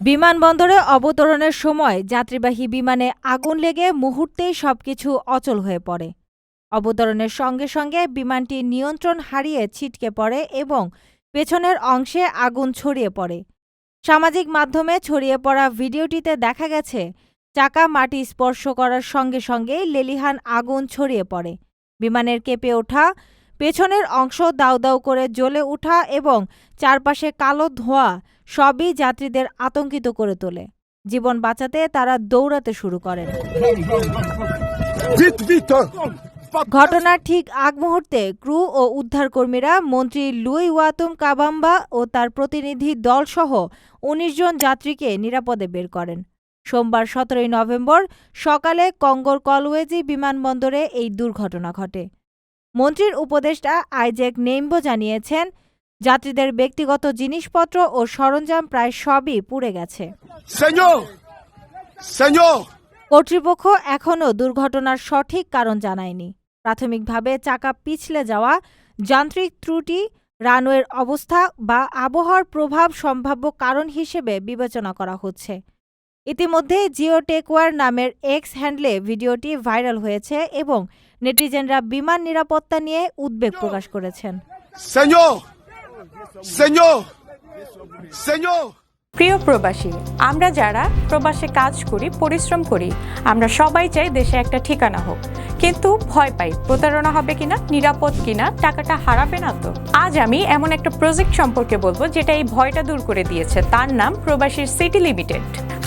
বিমানবন্দরে অবতরণের সময় যাত্রীবাহী বিমানে আগুন লেগে মুহূর্তেই সবকিছু অচল হয়ে পড়ে। অবতরণের সঙ্গে সঙ্গে বিমানটি নিয়ন্ত্রণ হারিয়ে ছিটকে পড়ে এবং পেছনের অংশে আগুন ছড়িয়ে পড়ে। সামাজিক মাধ্যমে ছড়িয়ে পড়া ভিডিওটিতে দেখা গেছে, চাকা মাটি স্পর্শ করার সঙ্গে সঙ্গেই লেলিহান আগুন ছড়িয়ে পড়ে। বিমানের কেঁপে ওঠা পেছনের অংশ দাউ দাউ করে জ্বলে ওঠা এবং চারপাশে কালো ধোঁয়া সবই যাত্রীদের আতঙ্কিত করে তোলে। জীবন বাঁচাতে তারা দৌড়াতে শুরু করেন. ঘটনার ঠিক আগ মুহূর্তে ক্রু ও উদ্ধারকর্মীরা মন্ত্রী লুই ওয়াতুম কাবাম্বা ও তার প্রতিনিধি দলসহ উনিশ জন যাত্রীকে নিরাপদে বের করেন। সোমবার সতেরোই নভেম্বর সকালে কঙ্গোর কলওয়েজি বিমানবন্দরে এই দুর্ঘটনা ঘটে। মন্ত্রীর উপদেষ্টা আইজেক নেইম্বো জানিয়েছেন যাত্রীদের ব্যক্তিগত জিনিসপত্র ও সরঞ্জাম প্রায় সবই পুড়ে গেছে। কর্তৃপক্ষ এখনও দুর্ঘটনার সঠিক কারণ জানায়নি। প্রাথমিকভাবে চাকা পিছলে যাওয়া যান্ত্রিক ত্রুটি রানওয়ের অবস্থা বা আবহাওয়ার প্রভাব সম্ভাব্য কারণ হিসেবে বিবেচনা করা হচ্ছে। ইতিমধ্যে জিও টেকওয়ার নামের এক্স হ্যান্ডলে ভিডিওটি ভাইরাল হয়েছে এবং নেটিজেনরা বিমান নিরাপত্তা নিয়ে উদ্বেগ প্রকাশ করেছেন। প্রিয় প্রবাসী আমরা যারা প্রবাসে কাজ করি পরিশ্রম করি আমরা সবাই চাই দেশে একটা ঠিকানা হোক। কিন্তু ভয় পাই প্রতারণা হবে কিনা নিরাপদ কিনা টাকাটা হারাবে না তো? আজ আমি এমন একটা প্রজেক্ট সম্পর্কে বলব যেটা এই ভয়টা দূর করে দিয়েছে। তার নাম প্রবাসীর সিটি লিমিটেড